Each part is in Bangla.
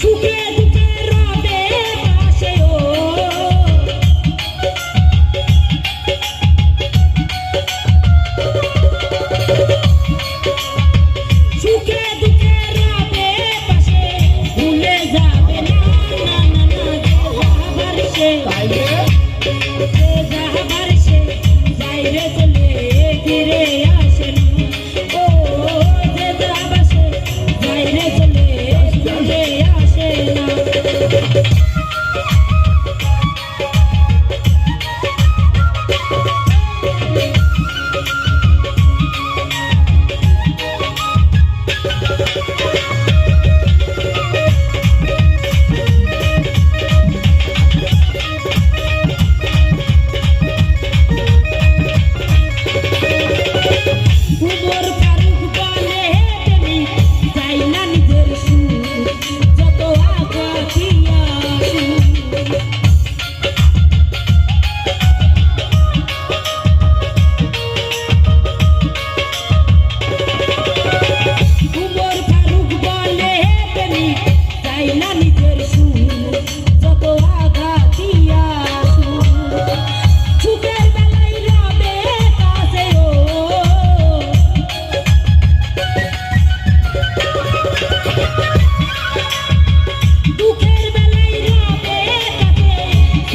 সুখের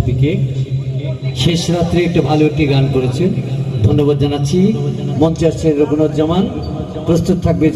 শিল্পীকে। শেষ রাত্রে একটা ভালো একটি গান করেছেন। ধন্যবাদ জানাচ্ছি। মঞ্চে আসছে রঘুনাথ জামান। প্রস্তুত থাকবে